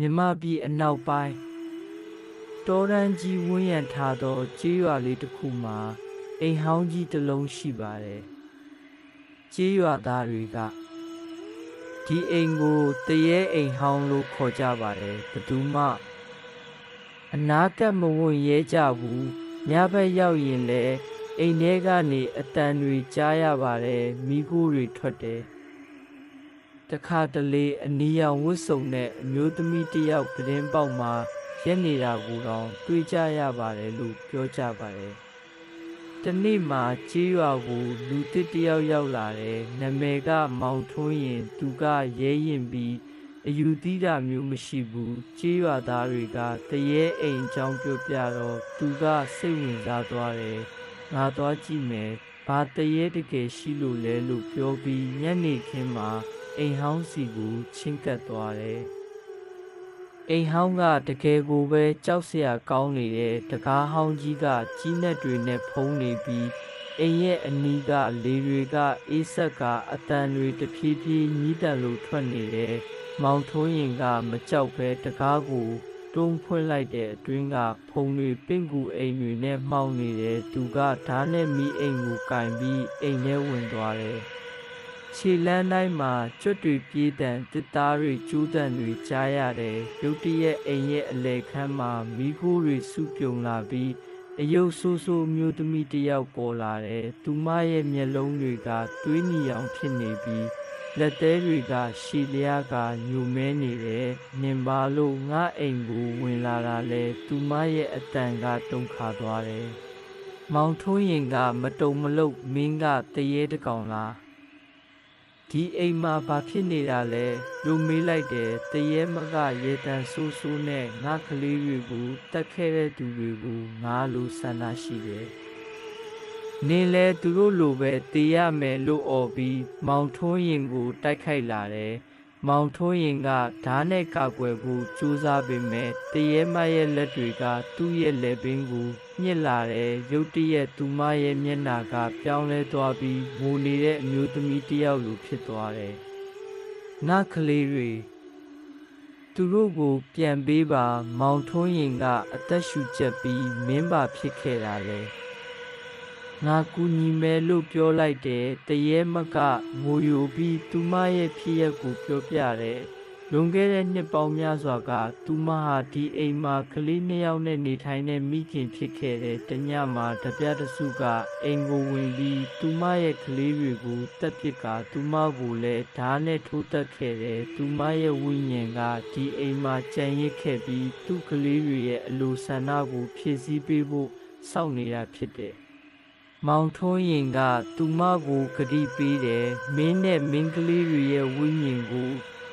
မြမပြည်အနောက်ပိုင်းတောရန်ကြီးဝန်းရံထားသောကြေးရွာလေးတစ်ခုမှာအိမ်ဟောင်းကြီးတစ်လုံးရှိပါတယ်ကြေးရွာသားတွေကဒီအိမ်ကိုတရေအိမ်ဟောင်းလို့ခေါ်ကြပါတယ်ဘယ်သူမှအနာကပ်မဝင်ရဲကြဘူးညဘက်ရောက်ရင်လည်းအိမ်ထဲကနေအတန်တွေကြားရပါတယ်မိခိုးတွေထွက်တယ် တခါတလေအနီရောင်ဝတ်စုံနဲ့အမျိုးသမီးတစ်ယောက်ပြတင်းပေါက်မှာရက်နေတာကိုတော့တွေ့ကြရပါတယ်လို့ပြောကြပါတယ်။တနေ့မှကြေးရွာကိုလူတစ်တစ်ယောက်ရောက်လာတယ်။နာမည်ကမောင်ထွန်းရင်သူကရဲရင်ပြီးအယူသီးတာမျိုးမရှိဘူး။ကြေးရွာသားတွေကတရေအိမ်အကြောင်းပြောပြတော့သူကစိတ်ဝင်စားသွားတယ်။ငါသွားကြည့်မယ်။ဘာတရေတကယ်ရှိလို့လဲလို့ပြောပြီးညနေခင်းမှာ အိမ်ဟောင်းစီကိုချင်းကပ်သွားတယ်။အိမ်ဟောင်းကတကယ်ကိုပဲကြောက်စရာကောင်းနေတဲ့တကားဟောင်းကြီးကကြီးနှက်တွေနဲ့ဖုံးနေပြီးအိမ်ရဲ့အနီးကလေတွေကအေးဆက်ကအတန်တွေတဖြည်းဖြည်းညီးတန်လို့ထွက်နေတယ်။မောင်ထိုးရင်ကမကြောက်ပဲတကားကိုတွန်းဖွင့်လိုက်တဲ့အတွင်းကဖုံတွေပင့်ကူအိမ်တွေနဲ့မှောင်နေတယ်သူကဓာတ်နဲ့မီးအိမ်ကိုကင်ပြီးအိမ်ထဲဝင်သွားတယ်။ ခြေလန်းတိုင်းမှာကျွတ်တွေပြေးတံတစ်သားတွေကျူးတံတွေကြားရတယ်ရုတ်တရက်အိမ်ရဲ့အလဲခန်းမှာမိခိုးတွေစုပြုံလာပြီးအယုတ်ဆိုးဆိုးမျိုးသမီးတစ်ယောက်ပေါ်လာတယ်သူမရဲ့မျက်လုံးတွေကသွေးနီအောင်ဖြစ်နေပြီးလက်သေးတွေကရှည်လျားကညူမဲနေတယ်နင်ပါလို့ငါအိမ်ကိုဝင်လာတာလဲသူမရဲ့အတန်ကတုန်ခါသွားတယ်မောင်ထွန်းရင်ကမတုံမလုတ်မင်းကတရေတကောင်လား ဒီအိမ်မှာဘာဖြစ်နေတာလဲလူမေးလိုက်တယ်တရေမကရေတန်ဆိုးဆိုးနဲ့ငါကလေးတွေကိုတက်ခဲ့တဲ့သူတွေကိုငါလိုဆန္ဒရှိတယ်နင်းလဲသူတို့လိုပဲတေးရမယ်လို့អော်ပြီးမောင်ထွန်းရင်ကိုတိုက်ခိုက်လာတယ် မောင်ထွန်းရင်ကဓာတ်နဲ့ကောက်ွယ်ဖို့ကြိုးစားပေမဲ့တရေမရဲ့လက်တွေကသူ့ရဲ့လက်ပင်ကိုညှစ်လာတယ်ရုတ်တရက်သူမရဲ့မျက်နှာကပြောင်းလဲသွားပြီးငိုနေတဲ့အမျိုးသမီးတစ်ယောက်လိုဖြစ်သွားတယ်။နတ်ကလေးတွေသူတို့ကိုပြန်ပေးပါမောင်ထွန်းရင်ကအသက်ရှူချက်ပြီးမင်းပါဖြစ်ခဲ့တာလေ။ ငါကူညီမယ်လို့ပြောလိုက်တယ်တရေမကငိုယိုပြီးသူမရဲ့ဖြစ်ရက်ကိုပြောပြတယ်လွန်ခဲ့တဲ့နှစ်ပေါင်းများစွာကသူမဟာဒီအိမ်မှာကလေးနှစ်ယောက်နဲ့နေထိုင်တဲ့မိခင်ဖြစ်ခဲ့တဲ့တညမှာတပြတ်တစုကအိမ်ကိုဝင်ပြီးသူမရဲ့ကလေးတွေကိုတက်ပစ်ကသူမကိုလည်းဓာတ်နဲ့ထိုးတက်ခဲ့တယ်သူမရဲ့ဝိညာဉ်ကဒီအိမ်မှာကြံရစ်ခဲ့ပြီးသူ့ကလေးတွေရဲ့အလိုဆန္ဒကိုဖြည့်ဆည်းပေးဖို့စောင့်နေတာဖြစ်တယ် မောင်ထွန်းရင်က သူမကိုဂတိပေးတယ်မင်းနဲ့မင်းကလေးတွေရဲ့ဝိညာဉ်ကို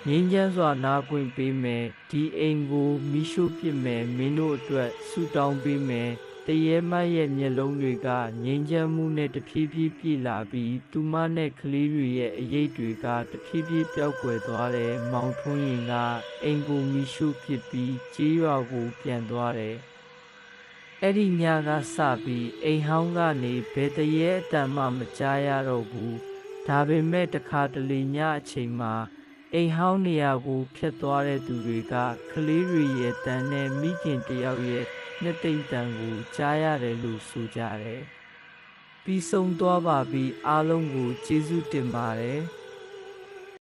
ငင်းချမ်းစွာနာခွင့်ပေးမယ်ဒီအိမ်ကိုမိရှို့ပစ်မယ်မင်းတို့အတွက်ဆုတောင်းပေးမယ်တရေမရဲ့မျက်လုံးတွေကငင်းချမ်းမှုနဲ့တဖြည်းဖြည်းပြည့်လာပြီးသူမနဲ့ကလေးတွေရဲ့အရေးတွေကတဖြည်းဖြည်းပျောက်ကွယ်သွားတယ်မောင်ထွန်းရင်ကအိမ်ကိုမိရှို့ပစ်ပြီးကြေးရွာကိုပြန်သွားတယ် အဲ့ဒီညကစပြီးအိမ်ဟောင်းကနေဘယ်တရေအတန်မှမကြားရတော့ဘူးဒါပေမဲ့တခါတလေညအချိန်မှာအိမ်ဟောင်းနေရာကိုဖျက်သွားတဲ့သူတွေကကလေးတွေရဲ့တန်နဲ့မိခင်တယောက်ရဲ့နှစ်သိမ့်တန်ကိုကြားရတယ်လို့ဆိုကြတယ်ပြီးဆုံးသွားပါပြီအားလုံးကိုကျေးဇူးတင်ပါတယ်